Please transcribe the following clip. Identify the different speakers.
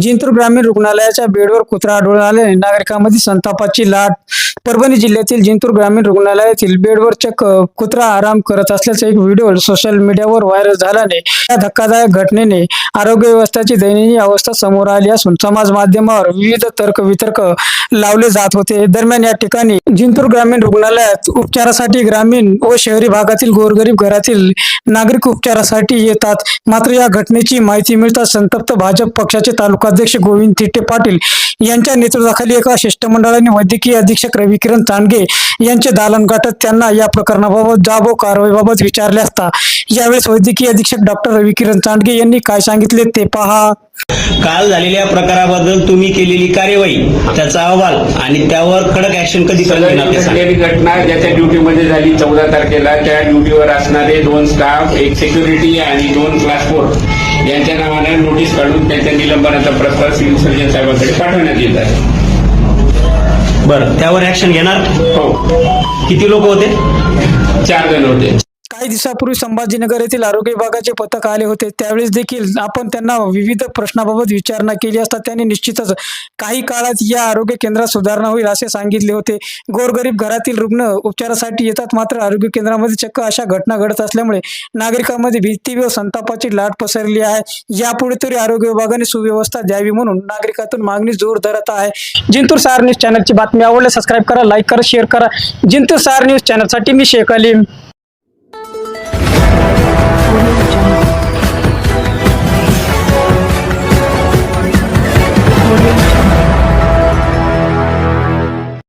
Speaker 1: जिंतूर ग्रामीण रुग्णालयाच्या बेडवर कुत्रा आढळून आल्याने नागरिकांमध्ये संतापाची लाट. परभणी जिल्ह्यातील जिंतूर ग्रामीण रुग्णालयातील बेडवर चक्क कुत्रा आराम करत असल्याचा एक व्हिडिओ सोशल मीडियावर व्हायरल झाल्याने या धक्कादायक घटनेने आरोग्य व्यवस्थेची दयनीय अवस्था समोर आली असून समाज माध्यमावर विविध तर्क वितर्क लावले जात होते. दरम्यान या ठिकाणी जिंतूर ग्रामीण रुग्णालयात उपचारासाठी ग्रामीण व शहरी भागातील गोरगरीब घरातील नागरिक उपचारासाठी येतात. मात्र या घटनेची माहिती मिळताच संतप्त भाजप पक्षाचे तालुकाध्यक्ष गोविंद थिट्टे पाटील यांच्या नेतृत्वाखाली एका शिष्टमंडळाने वैद्यकीय अधीक्षक रविकिरण तांडगे यांचे दालन गाठत त्यांना या प्रकरणाबाबत जाब व कारवाईबाबत विचारले असता यावेळेस वैद्यकीय अधीक्षक डॉक्टर रविकिरण तांडगे यांनी काय सांगितले ते पहा
Speaker 2: काल झालेल्या प्रकाराबद्दल तुम्ही केलेली कार्यवाही त्याचा अहवाल आणि त्यावर कडक ऍक्शन कधी.
Speaker 3: घडलेली घटना ज्याच्या ड्युटीमध्ये झाली चौदा तारखेला त्या ड्युटीवर असणारे दोन स्टाफ एक सेक्युरिटी आणि दोन क्लास फोर यांच्या नावाने नोटीस काढून त्यांच्या निलंबनाचा प्रस्ताव सिव्हिल सर्जन साहेबांकडे पाठवण्यात येत आहे.
Speaker 2: बरं त्यावर ऍक्शन घेणार?
Speaker 3: हो.
Speaker 2: किती लोक होते?
Speaker 3: चार जण होते.
Speaker 1: काही दिवसापूर्वी संभाजीनगर येथील आरोग्य विभागाचे पथक आले होते. त्यावेळेस देखील आपण त्यांना विविध प्रश्नाबाबत विचारणा केली असता त्यांनी निश्चितच काही काळात या आरोग्य केंद्रात सुधारणा होईल असे सांगितले होते. गोरगरीब घरातील रुग्ण उपचारासाठी येतात मात्र आरोग्य केंद्रामध्ये चक्क अशा घटना घडत असल्यामुळे नागरिकांमध्ये भीती व संतापाची लाट पसरली आहे. यापुढे तरी आरोग्य विभागाने सुव्यवस्था द्यावी म्हणून नागरिकातून मागणी जोर धरत आहे. जिंतूर सार न्यूज चॅनलची बातमी आवडल्यास सबस्क्राईब करा लाईक करा शेअर करा. जिंतूर सार न्यूज चॅनलसाठी मी शेख अलीम.